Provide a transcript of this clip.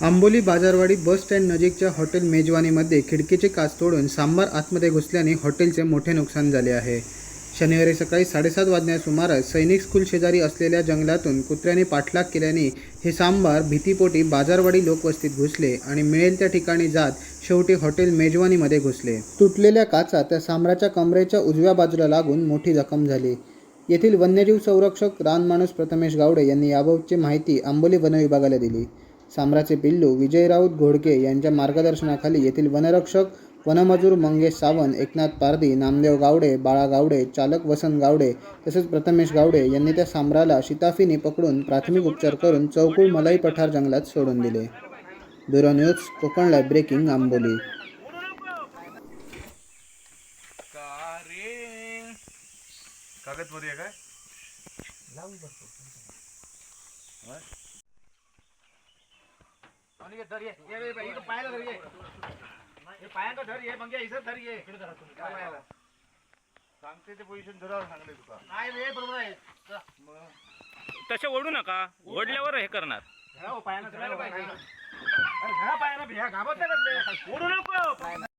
Amboli बाजारवाडी bus stand नजीकच्या hotel मेजवानीमध्ये खिडकीचे काच तोडून सांबार आतमध्ये घुसल्याने हॉटेलचे मोठे नुकसान झाले आहे. शनिवारी सकाळी साडेसात वाजण्या सुमारास सैनिक स्कूल शेजारी असलेल्या जंगलातून कुत्र्याने पाठलाग केल्याने हे सांबार भीतीपोटी बाजारवाडी लोकवस्तीत घुसले आणि मिळेल त्या ठिकाणी जात शेवटी हॉटेल मेजवानीमध्ये घुसले. तुटलेल्या काचा त्या सांबराच्या कमरेच्या उजव्या बाजूला लागून मोठी जखम झाली. येथील वन्यजीव संरक्षक रानमाणूस प्रथमेश गावडे यांनी याबाबतची माहिती आंबोली वनविभागाला दिली. साम्राचे पिल्लू विजय राऊत घोडके यांच्या मार्गदर्शनाखाली येथील वनरक्षक वनमजूर मंगेश सावंत एकनाथ पारधी नामदेव गावडे बाळा गावडे चालक वसंत गावडे तसेच प्रथमेश गावडे यांनी त्या साम्राला शिताफीने पकडून प्राथमिक उपचार करून चौकुळ मलाई पठार जंगलात सोडून दिले. ब्युरो न्यूज कोकणला ब्रेकिंग आंबोली. का काय? ये धर ये ये ये इथं पायाला धर ये हे पायांका धर ये मग इथं धर ये इकडे धर तुम्ही काय पायाला सांगते ते पोझिशन धरावं सांगले तुका नाही रे बरोबर आहे चला. तसे ओढू नका ओढल्यावर हे करणार धरा हो, पायानं धरायला पाहिजे अरे धरा पायानं भ्या घाबरता का ते? ओढू नको